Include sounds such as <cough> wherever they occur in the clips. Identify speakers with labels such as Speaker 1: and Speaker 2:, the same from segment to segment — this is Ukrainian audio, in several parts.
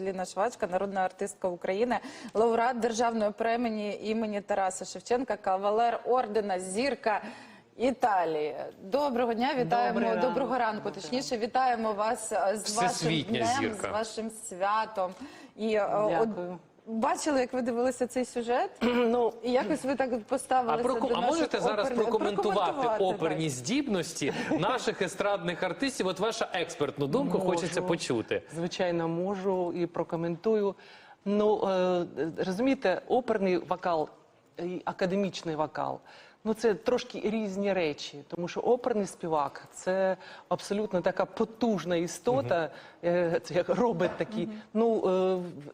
Speaker 1: Анжеліна Швачка, народна артистка України, лауреат державної премії імені Тараса Шевченка, кавалер ордена Зірка. Італії, доброго дня, вітаємо
Speaker 2: Добрий
Speaker 1: доброго ранку.
Speaker 2: Добрий
Speaker 1: Точніше, вітаємо вас з вашим днем,
Speaker 3: зірка.
Speaker 1: з вашим святом. І е,
Speaker 2: Дякую.
Speaker 1: Бачили, як ви дивилися цей сюжет, <clears throat>
Speaker 2: Ну,
Speaker 1: і якось ви так
Speaker 3: А,
Speaker 1: поставилися
Speaker 3: про,
Speaker 1: до
Speaker 3: а
Speaker 1: наших
Speaker 3: можете зараз
Speaker 1: оперних-
Speaker 3: прокоментувати
Speaker 1: прокоментувати,
Speaker 3: оперні
Speaker 1: так.
Speaker 3: здібності наших естрадних артистів? От ваша експертну думку
Speaker 2: Можу.
Speaker 3: хочеться почути.
Speaker 2: звичайно, можу і прокоментую. Ну, е, розумієте, оперний вокал і академічний вокал. Ну, це трошки різні речі, тому що оперний співак це абсолютно така потужна істота, е, це як робот такий. Ну,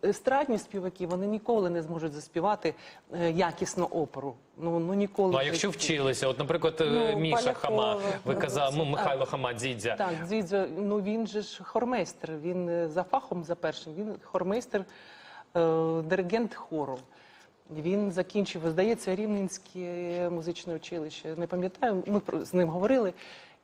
Speaker 2: е, естрадні співаки вони ніколи не зможуть заспівати е, якісно оперу. Ну, ну ніколи.
Speaker 3: Ну а якщо вчилися, от, наприклад,
Speaker 1: Ну,
Speaker 3: Міша
Speaker 1: Полякова,
Speaker 3: Хама, ви
Speaker 1: ну,
Speaker 3: казали, ну, Михайло Хама, Дзідзя.
Speaker 2: Так, Дзідзо, ну він же ж хормейстер. Він за фахом за першим. Він хормейстер, е, диригент хору. Він закінчив, здається, Рівненське музичне училище. Не пам'ятаю, ми з ним говорили.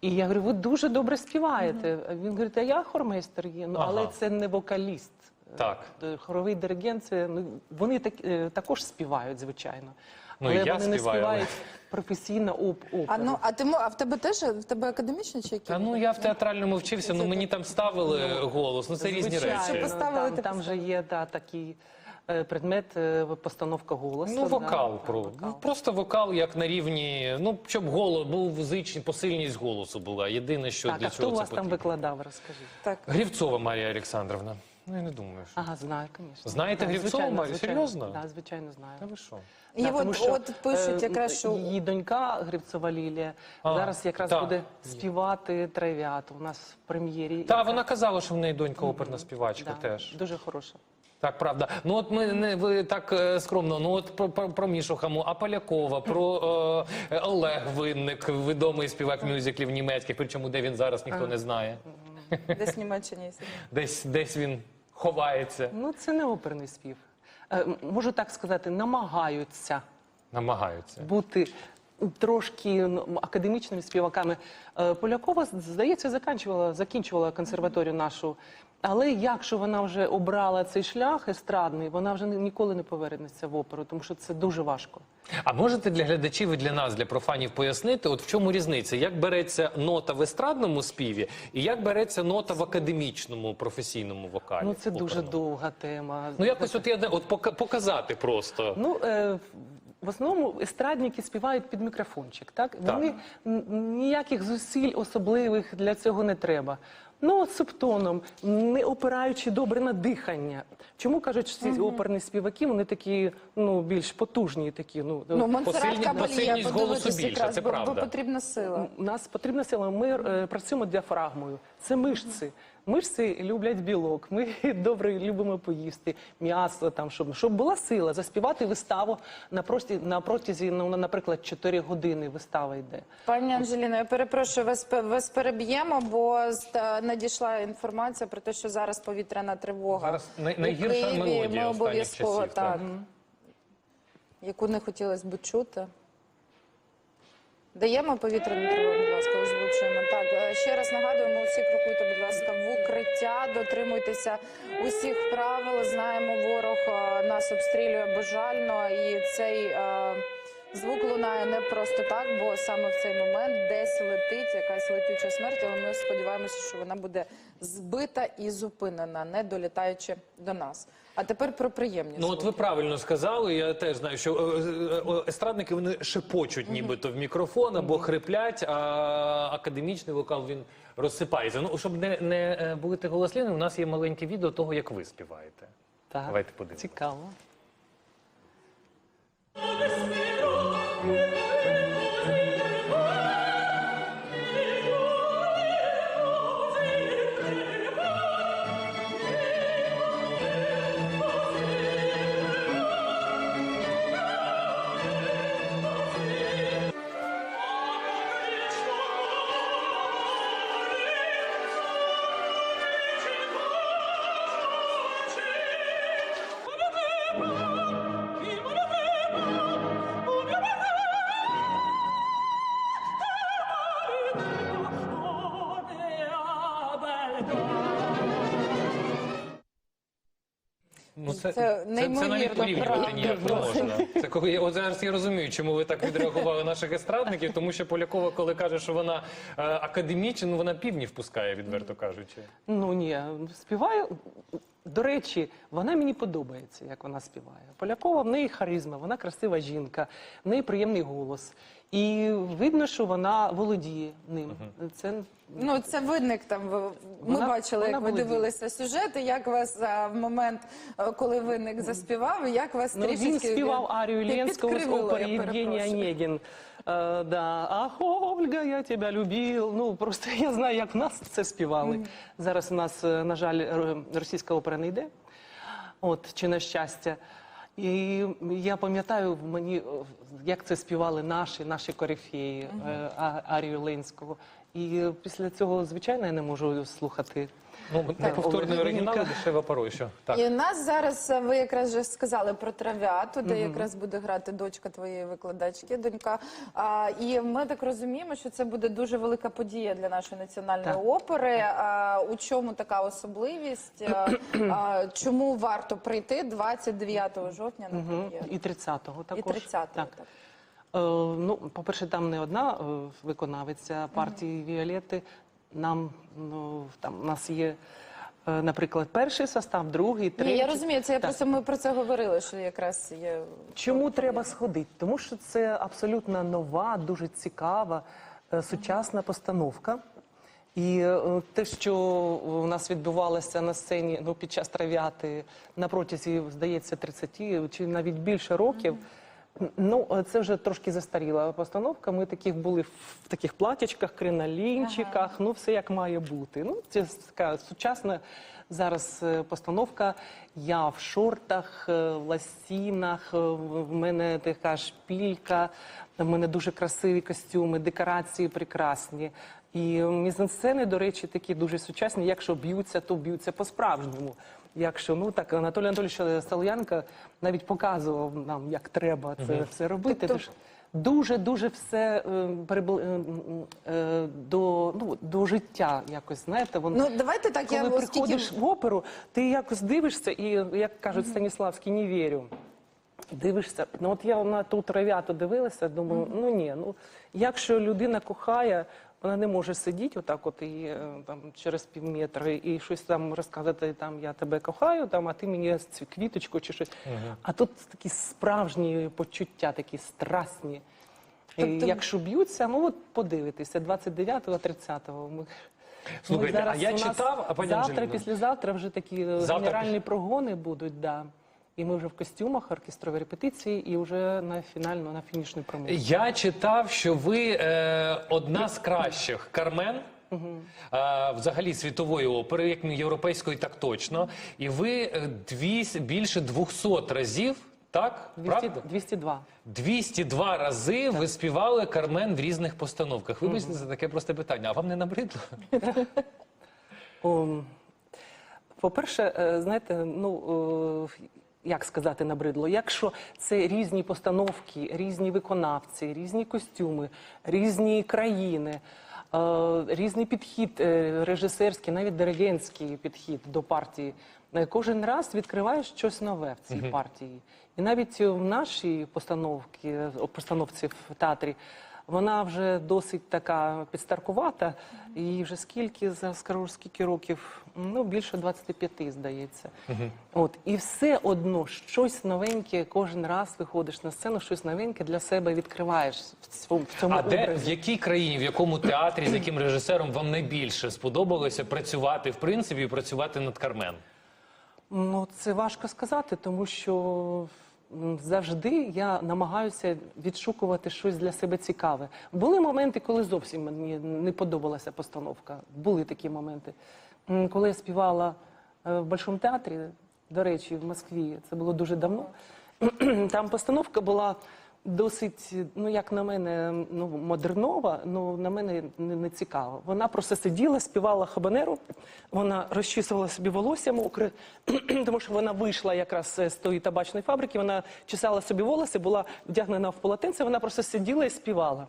Speaker 2: І я говорю, ви дуже добре співаєте. Він говорить, а я хормейстер є, ну, але
Speaker 3: Ага.
Speaker 2: це не вокаліст.
Speaker 3: Так.
Speaker 2: Е, Хоровий диригент, це ну вони так е, також співають, звичайно.
Speaker 3: Ну,
Speaker 2: але
Speaker 3: я
Speaker 2: вони не
Speaker 3: співаю, але-
Speaker 2: співають професійно оп оперу.
Speaker 1: А ну а ти мо- а в тебе теж в тебе академічний чи який?
Speaker 3: Та ну я в театральному вчився, ну мені там ставили голос. Ну це різні
Speaker 2: Звичайно,
Speaker 3: речі.
Speaker 1: поставили,
Speaker 2: Там,
Speaker 1: ти
Speaker 2: там же є да, такий е, предмет е, постановка голосу.
Speaker 3: Ну, вокал
Speaker 2: да,
Speaker 3: про
Speaker 2: вокал.
Speaker 3: ну просто вокал як на рівні. Ну щоб голос був зичний, посильність голосу була. Єдине, що
Speaker 2: Так,
Speaker 3: для
Speaker 2: а хто
Speaker 3: чого
Speaker 2: у
Speaker 3: це
Speaker 2: вас там викладав, розкажіть.
Speaker 1: Так.
Speaker 3: Грівцова Марія Олександровна. Ну я не думаю, що
Speaker 2: Ага, знаю, звісно.
Speaker 3: Знаєте Грівцову, Марію? Серйозно?
Speaker 2: Так, звичайно знаю.
Speaker 3: Та ви що?
Speaker 1: І
Speaker 2: Да,
Speaker 1: от,
Speaker 2: тому що,
Speaker 1: от пишуть
Speaker 2: е,
Speaker 1: якраз, що
Speaker 2: її донька Грибцова Лілія
Speaker 3: А,
Speaker 2: зараз якраз
Speaker 3: так.
Speaker 2: буде співати трав'яту у нас в прем'єрі.
Speaker 3: Та вона казала, що в неї донька оперна співачка
Speaker 2: Да,
Speaker 3: теж.
Speaker 2: Дуже хороша.
Speaker 3: Так, правда. Ну от ми не ви так е, скромно. Ну от про, про, про Мішу Хаму, а Полякова, про е, Олег Винник, відомий співак мюзиклів німецьких, причому де він зараз ніхто не знає.
Speaker 1: десь в Німеччині. є.
Speaker 3: Десь десь він ховається,
Speaker 2: Ну, це не оперний спів. Е, Можу так сказати, намагаються.
Speaker 3: намагаються.
Speaker 2: бути трошки ну, академічними співаками. Е, Полякова, здається, закінчувала, закінчувала консерваторію нашу. Але якщо вона вже обрала цей шлях естрадний, вона вже ні- ніколи не повернеться в оперу, тому що це дуже важко.
Speaker 3: А можете для глядачів і для нас, для профанів, пояснити, от в чому різниця? Як береться нота в естрадному співі, і як береться нота в академічному професійному вокалі?
Speaker 2: Ну це дуже довга тема.
Speaker 3: Ну якось от я от пока- показати просто.
Speaker 2: Ну, е, в основному естрадники співають під мікрофончик. Так?
Speaker 3: Так.
Speaker 2: Вони ніяких зусиль особливих для цього не треба. Ну, субтоном, не опираючи добре на дихання. Чому кажуть, що ці оперні співаки, вони такі ну, більш потужні, такі. Ну,
Speaker 1: Ну,
Speaker 3: Посильні- посильність голосу
Speaker 1: якраз,
Speaker 3: це
Speaker 1: бо, бо потрібна сила.
Speaker 2: У нас потрібна сила. Ми е, працюємо діафрагмою. Це мишці. Мишці люблять білок. Ми <laughs> добре любимо поїсти м'ясо, там щоб, щоб була сила заспівати виставу на прості на протязі, ну наприклад, 4 години вистава йде.
Speaker 1: Пані Анжеліно, я перепрошую, вас, вас переб'ємо, бо надійшла інформація про те, що зараз повітряна тривога.
Speaker 3: Зараз най- найгірша
Speaker 1: Києві.
Speaker 3: мелодія
Speaker 1: Ми обов'язково так,
Speaker 3: так.
Speaker 1: яку не хотілося б чути. Даємо повітряну тривогу, будь ласка, ще раз нагадуємо, усі крокуйте, будь ласка, в укриття, дотримуйтеся усіх правил. Знаємо, ворог е, нас обстрілює бажально, і цей е, звук лунає не просто так, бо саме в цей момент десь летить якась летюча смерть, але ми сподіваємося, що вона буде збита і зупинена, не долітаючи до нас. А тепер про приємні
Speaker 3: Ну, от ви правильно сказали. Я теж знаю, що е, е, е, естрадники вони шепочуть, нібито в мікрофон або хриплять, а академічний вокал він розсипається. Ну, щоб не, не бути голослівним, у нас є маленьке відео того, як ви співаєте.
Speaker 2: Так,
Speaker 3: Давайте подивимося.
Speaker 2: цікаво.
Speaker 3: Ну, це,
Speaker 1: Це
Speaker 3: це, це, навіть порівнювати ніяк не можна. Це коли я от зараз я розумію, чому ви так відреагували наших естрадників, тому що Полякова, коли каже, що вона е, академічна, ну вона півні впускає, відверто кажучи.
Speaker 2: Ну ні, співає. До речі, вона мені подобається, як вона співає. Полякова в неї харизма, вона красива жінка, в неї приємний голос. І видно, що вона володіє ним. Це
Speaker 1: Ну, це виник там. ви- Ми
Speaker 2: Вона-
Speaker 1: бачили,
Speaker 2: вона
Speaker 1: як ви
Speaker 2: володіє.
Speaker 1: дивилися сюжети, як вас а, в момент, е, коли виник заспівав, як вас
Speaker 2: Ну,
Speaker 1: трішечки
Speaker 2: він співав арію
Speaker 1: під-
Speaker 2: Ленського з
Speaker 1: підкривило,
Speaker 2: опери
Speaker 1: я
Speaker 2: Євгеній
Speaker 1: перепрошую.
Speaker 2: Онегін. Е, да. Ах, Ольга, я тебе любив. Ну, просто <laughs> я знаю, як в нас це співали. Зараз у нас, е, на жаль, р- російська опера не йде. От, чи на щастя. І я пам'ятаю, мені, е, як це співали наші, наші корифії, а- арію Линського. І після цього, звичайно, я не можу слухати.
Speaker 3: Ну, неповторний оригінал,
Speaker 2: Вінника.
Speaker 3: дешева порой, що так.
Speaker 1: І нас зараз е, ви якраз вже сказали про трав'яту, де якраз буде грати дочка твоєї викладачки, донька. А, і ми так розуміємо, що це буде дуже велика подія для нашої національної
Speaker 2: Так.
Speaker 1: опери. А, у чому така особливість? А, а, чому варто прийти 29 жовтня на
Speaker 2: Мгм.
Speaker 1: прем'єру?
Speaker 2: І 30-го
Speaker 1: І
Speaker 2: також.
Speaker 1: 30-го.
Speaker 2: Так.
Speaker 1: так.
Speaker 2: Е, ну, по-перше, там не одна е, виконавиця партії Віолетти. Нам ну там у нас є, е, наприклад, перший состав, другий, третій.
Speaker 1: Ні, я розумію, це я
Speaker 2: Так.
Speaker 1: просто ми про це говорили, що якраз є.
Speaker 2: Чому треба сходити? Тому що це абсолютно нова, дуже цікава, е, сучасна постановка. І е, те, що у нас відбувалося на сцені ну, під час трав'яти на протязі, здається, 30 чи навіть більше років. Ну, е, це вже трошки застаріла постановка. Ми таких були в таких платячках, кринолінчиках, ну все як має бути. Ну, це така сучасна зараз е, постановка. Я в шортах, е, в ласінах, в мене така шпілька, в мене дуже красиві костюми, декорації прекрасні. І мізансцени, до речі, такі дуже сучасні. Якщо б'ються, то б'ються по-справжньому. Якщо ну так Анатолій Анатолійович Салянка навіть показував нам, як треба це все робити.
Speaker 1: Тобто-
Speaker 2: Тож дуже дуже все е, перебл... е, е, до ну до життя якось знаєте. Воно
Speaker 1: Ну давайте так. Я
Speaker 2: коли
Speaker 1: оскільки
Speaker 2: приходиш в оперу, ти якось дивишся, і як кажуть Станіславський, не вірю. Дивишся, ну от я на ту трав'яту дивилася, думаю, ну ні, ну якщо людина кохає, вона не може сидіти отак, от і е, там через пів метра і щось там розказати, там я тебе кохаю, там, а ти мені цю квіточку чи щось. А тут такі справжні почуття, такі страсні. І
Speaker 1: Тобто-
Speaker 2: якщо б'ються, ну от подивитися, 29-го, 30-го. Ми...
Speaker 3: Слухайте,
Speaker 2: Ну, зараз
Speaker 3: а я
Speaker 2: у нас
Speaker 3: читав, а пані
Speaker 2: завтра, післязавтра вже такі
Speaker 3: Завтра,
Speaker 2: генеральні
Speaker 3: після-
Speaker 2: прогони будуть, да. І ми вже в костюмах, оркестрові репетиції, і вже на фінальну, на фінішну промову.
Speaker 3: Я читав, що ви е, одна з кращих Кармен. е, Взагалі світової опери, як не європейської, так точно. І ви е, дві, більше 200 разів, так?
Speaker 2: 200,
Speaker 3: Правда?
Speaker 2: 202.
Speaker 3: 202 рази ви співали Кармен в різних постановках. Вибачте за таке просте питання. А вам не набридло? <laughs>
Speaker 2: По-перше, е, знаєте, ну як сказати набридло, якщо це різні постановки, різні виконавці, різні костюми, різні країни, е, різний підхід е, режисерський, навіть диригентський підхід до партії. е, Кожен раз відкриваєш щось нове в цій партії. І навіть в нашій постановці, постановці в театрі вона вже досить така підстаркувата, і вже скільки за скажу, скільки років, ну більше 25, здається. От і все одно щось новеньке кожен раз виходиш на сцену, щось новеньке для себе відкриваєш в цьому, в цьому
Speaker 3: А де
Speaker 2: образі.
Speaker 3: в якій країні, в якому театрі, з яким режисером вам найбільше сподобалося працювати в принципі і працювати над Кармен?
Speaker 2: Ну, це важко сказати, тому що завжди я намагаюся відшукувати щось для себе цікаве. Були моменти, коли зовсім мені не подобалася постановка. Були такі моменти. Коли я співала е, в Большому театрі, до речі, в Москві, це було дуже давно. <clears throat> Там постановка була досить, ну як на мене, ну модернова, ну на мене не, не цікава. Вона просто сиділа, співала хабанеру, вона розчісувала собі волосся мокре, <clears throat> тому що вона вийшла якраз з тої табачної фабрики. Вона чесала собі волосся, була вдягнена в полотенце. Вона просто сиділа і співала.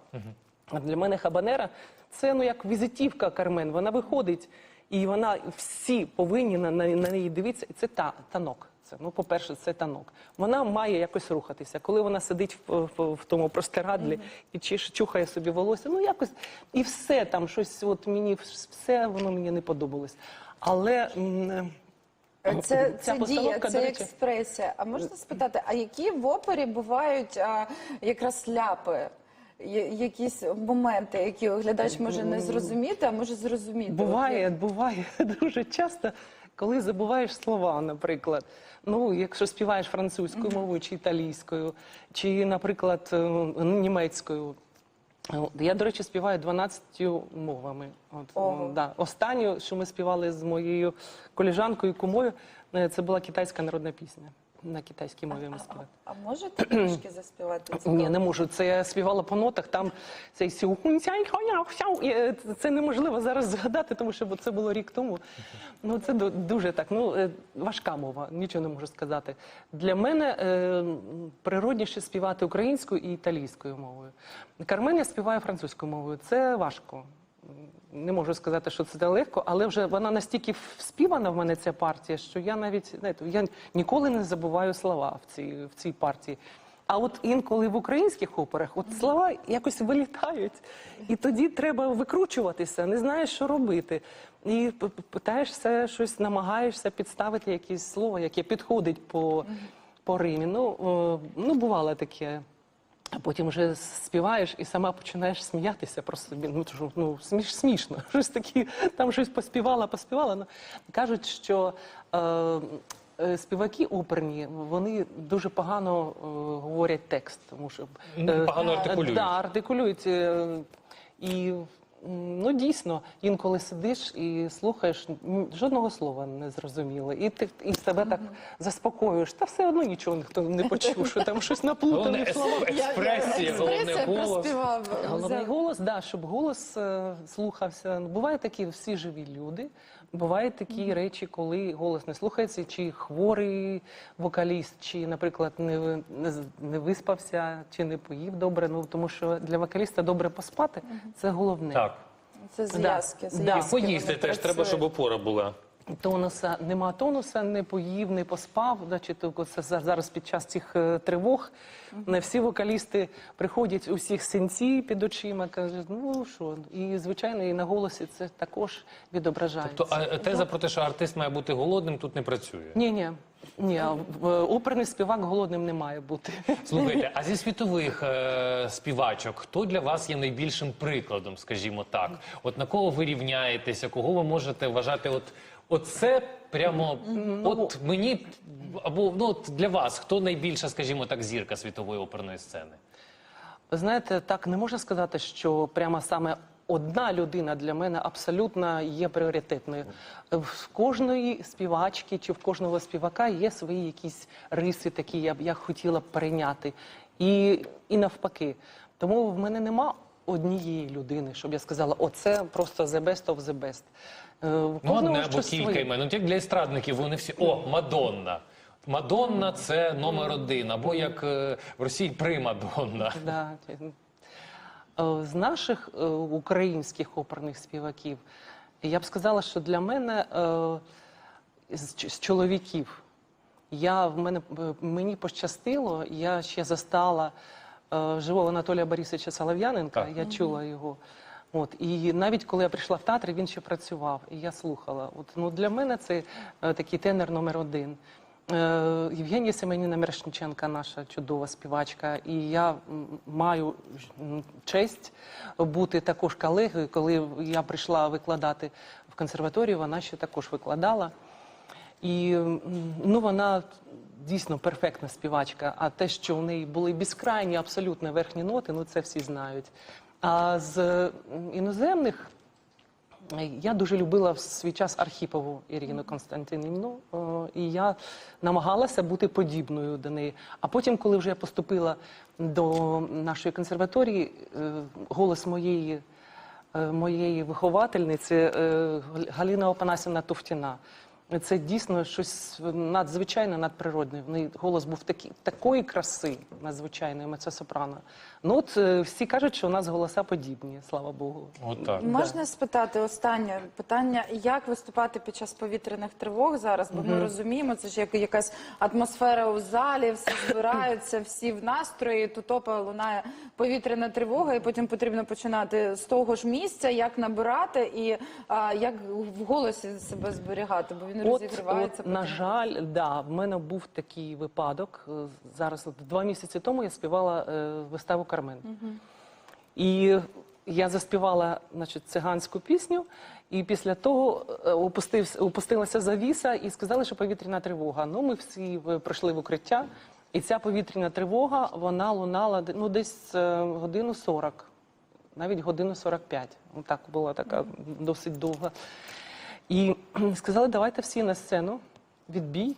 Speaker 2: А для мене хабанера це ну як візитівка Кармен. Вона виходить. І вона всі повинні на, на, на неї дивитися. І це та танок. Це ну, по-перше, це танок. Вона має якось рухатися. Коли вона сидить в, в, в тому простирадлі і чиш, чухає собі волосся, ну якось і все там щось. От мені все воно мені не подобалось. Але м,
Speaker 1: Це,
Speaker 2: Ця
Speaker 1: це дія,
Speaker 2: постановка,
Speaker 1: це
Speaker 2: речі-
Speaker 1: експресія. А можна спитати, а які в опері бувають а, якраз ляпи? Я- Якісь моменти, які глядач може не зрозуміти, а може зрозуміти.
Speaker 2: Буває, буває <laughs> дуже часто, коли забуваєш слова, наприклад. Ну, якщо співаєш французькою мовою чи італійською, чи, наприклад, е, німецькою. Я, до речі, співаю 12 мовами. От,
Speaker 1: Ого.
Speaker 2: да. Останню, що ми співали з моєю коліжанкою, кумою, е, це була китайська народна пісня. На китайській мові ми співали.
Speaker 1: А можете <clears throat> трошки заспівати?
Speaker 2: Ні, не можу. Це я співала по нотах. Там цей е, Це неможливо зараз згадати, тому що це було рік тому. Ну це дуже так. Ну е, важка мова, нічого не можу сказати. Для мене е, природніше співати українською і італійською мовою. Кармен я співаю французькою мовою. Це важко. Не можу сказати, що це легко, але вже вона настільки вспівана в мене ця партія, що я навіть знаєте, я ніколи не забуваю слова в цій, в цій партії. А от інколи в українських операх от слова якось вилітають, і тоді треба викручуватися, не знаєш, що робити. І питаєшся щось, намагаєшся підставити якесь слово, яке підходить по, по римі. Ну, ну, бувало таке. А потім вже співаєш і сама починаєш сміятися просто. Ну, ну сміш, смішно. <laughs> Щось такі, там щось поспівала, поспівала. Ну, кажуть, що е, е, співаки оперні, вони дуже погано е, говорять текст, тому що
Speaker 3: е, погано артикулюють.
Speaker 2: Да, артикулюють. е, і ну дійсно, інколи сидиш і слухаєш, жодного слова не зрозуміло. І ти і себе так заспокоюєш. Та все одно нічого ніхто не почув, що там щось наплутане
Speaker 3: експресія, головне голос.
Speaker 2: Головний голос, да, щоб голос е, слухався. Ну, Бувають такі всі живі люди. Бувають такі речі, коли голос не слухається, чи хворий вокаліст, чи, наприклад, не, не, не виспався, чи не поїв добре. Ну тому що для вокаліста добре поспати це головне.
Speaker 3: Так.
Speaker 1: Це зв'язки.
Speaker 2: Да.
Speaker 1: зв'язки,
Speaker 3: І поїсти теж треба, щоб опора була.
Speaker 2: Тонуса нема тонуса, не поїв, не поспав. Значить, це за- зараз під час цих е, тривог. Не всі вокалісти приходять у всіх синці під очима, кажуть, ну що, і звичайно, і на голосі це також відображається.
Speaker 3: То а теза про те, що артист має бути голодним, тут не працює.
Speaker 2: Ні, ні. Ні, а в- е, оперний співак голодним не має бути.
Speaker 3: Слухайте, <laughs> а зі світових е, співачок, хто для вас є найбільшим прикладом, скажімо так? От на кого ви рівняєтеся, кого ви можете вважати? От оце прямо от мені або ну от для вас, хто найбільша, скажімо так, зірка світової оперної сцени?
Speaker 2: Ви знаєте, так не можна сказати, що прямо саме одна людина для мене абсолютно є пріоритетною. В кожної співачки чи в кожного співака є свої якісь риси, такі я б я хотіла б перейняти. І, і навпаки. Тому в мене нема однієї людини, щоб я сказала, оце просто the best of the best. Е,
Speaker 3: Ну, одне або кілька імен. Ну, як для естрадників, вони всі о, Мадонна. Мадонна це номер один, або як е, в Росії Примадонна.
Speaker 2: Да. Е, З наших е, українських оперних співаків я б сказала, що для мене е, з, чоловіків я в мене мені пощастило, я ще застала е, живого Анатолія Борисовича Солов'яненка,
Speaker 3: Так.
Speaker 2: я чула його. От і навіть коли я прийшла в театр, він ще працював, і я слухала. От ну для мене це е, такий тенор номер один. Е, Євгенія Семеніна Мершниченка, наша чудова співачка, і я маю честь бути також колегою. Коли я прийшла викладати в консерваторію, вона ще також викладала. І ну, вона дійсно перфектна співачка. А те, що в неї були безкрайні абсолютно верхні ноти, ну це всі знають. А з іноземних я дуже любила в свій час Архіпову Ірину Константинівну, е, і я намагалася бути подібною до неї. А потім, коли вже я поступила до нашої консерваторії, е, голос моєї е, моєї виховательниці Галина Опанасівна Туфтіна. Це дійсно щось надзвичайне, надприродне. В неї голос був такі, такої краси, надзвичайної мецо-сопрано. Ну от е, всі кажуть, що у нас голоса подібні, слава Богу.
Speaker 3: Отак.
Speaker 1: Можна спитати останнє питання: як виступати під час повітряних тривог зараз? Бо ми розуміємо, це ж як якась атмосфера у залі, всі збираються, всі в настрої. Тут опа лунає повітряна тривога, і потім потрібно починати з того ж місця, як набирати і а, як в голосі себе зберігати, бо він
Speaker 2: От,
Speaker 1: розігрівається.
Speaker 2: от, на жаль, да, в мене був такий випадок. Е, Зараз от, два місяці тому я співала е, виставу Кармен. І я заспівала значить, циганську пісню, і після того е, опустився, опустилася завіса і сказали, що повітряна тривога. Ну, ми всі пройшли в укриття, і ця повітряна тривога вона лунала ну, десь е, годину 40, навіть годину 45. Ну, Так була така досить довга. І <clears throat> сказали, давайте всі на сцену, відбій.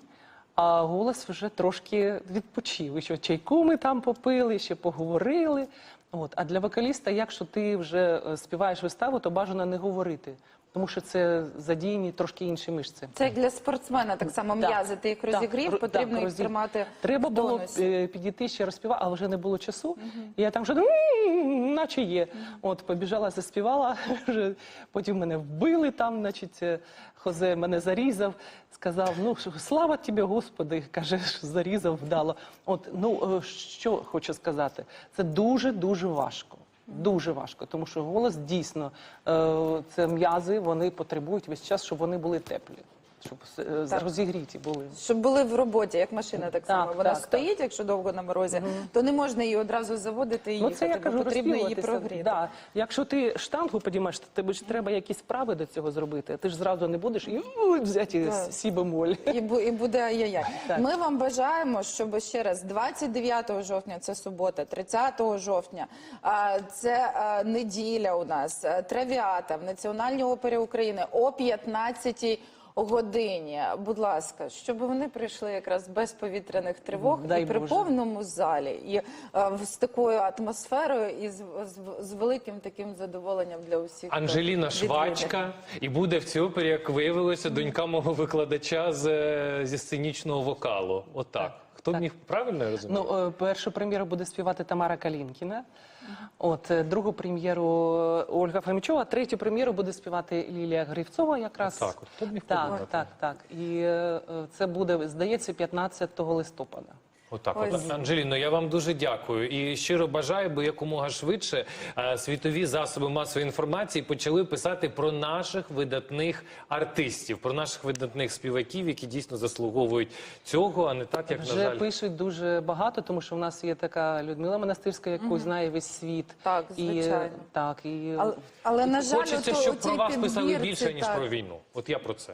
Speaker 2: А голос вже трошки відпочив. І що чайку ми там попили, ще поговорили. От. А для вокаліста, якщо ти вже е, співаєш виставу, то бажано не говорити, тому що це задіяні трошки інші мишці.
Speaker 1: Це як для спортсмена, так само м'язи. Ти їх розігрів,
Speaker 2: ро-
Speaker 1: потрібно
Speaker 2: так,
Speaker 1: їх
Speaker 2: розігрів.
Speaker 1: тримати
Speaker 2: Треба
Speaker 1: в
Speaker 2: було е, підійти ще розпівати, але вже не було часу. І я там вже наче є. От побіжала, заспівала. <laughs> Вже потім мене вбили там, значить, е, Хозе мене зарізав. Сказав: ну слава тобі, Господи, <laughs> каже, зарізав вдало. От ну е, що хочу сказати, це дуже дуже важко. Дуже важко, тому що голос дійсно е, це м'язи, вони потребують весь час, щоб вони були теплі, щоб е,
Speaker 1: Так.
Speaker 2: розігріті були.
Speaker 1: Щоб були в роботі, як машина так само.
Speaker 2: Так,
Speaker 1: Вона
Speaker 2: так,
Speaker 1: стоїть, якщо довго на морозі, то не можна її одразу заводити і
Speaker 2: Ну,
Speaker 1: їхати,
Speaker 2: це я кажу,
Speaker 1: потрібно її прогріти.
Speaker 2: Да. Якщо ти штангу підіймаєш, то тобі ж треба якісь справи до цього зробити. Ти ж зразу не будеш і взяти
Speaker 1: Так.
Speaker 2: сі бемоль.
Speaker 1: І, бу- і буде ай-яй-яй. Ми вам бажаємо, щоб ще раз 29 жовтня, це субота, 30 жовтня, це неділя у нас, а, травіата в Національній опері України о 15 годині. Будь ласка, щоб вони прийшли якраз без повітряних тривог
Speaker 2: Дай
Speaker 1: і при
Speaker 2: Боже.
Speaker 1: повному залі, і а, в- з такою атмосферою, і з, з, з великим таким задоволенням для усіх. хто
Speaker 3: Анжеліна
Speaker 1: відвідує.
Speaker 3: Швачка, і буде в цій опері, як виявилося, донька мого викладача з, е, зі сценічного вокалу. Отак. Хто
Speaker 2: так.
Speaker 3: міг правильно я розумію?
Speaker 2: Ну, е, першу прем'єру буде співати Тамара Калінкіна. От е, другу прем'єру е, Ольга Фомічова, третю прем'єру буде співати Лілія Гривцова якраз.
Speaker 3: Так, от. Хто міг
Speaker 2: так, так, так. І це буде, здається, 15 листопада.
Speaker 3: Отак,
Speaker 1: Ось.
Speaker 3: от. Анжеліно, я вам дуже дякую і щиро бажаю, бо якомога швидше е, світові засоби масової інформації почали писати про наших видатних артистів, про наших видатних співаків, які дійсно заслуговують цього, а не так, як
Speaker 2: Вже
Speaker 3: на жаль.
Speaker 2: пишуть дуже багато, тому що в нас є така Людмила Монастирська, яку знає весь світ.
Speaker 1: Так,
Speaker 2: І, е,
Speaker 1: звичайно.
Speaker 2: так, і
Speaker 1: Але, але на жаль,
Speaker 3: Хочеться,
Speaker 1: ото-
Speaker 3: щоб про вас писали
Speaker 1: підбірці,
Speaker 3: більше ніж
Speaker 1: так.
Speaker 3: про війну. От я про це.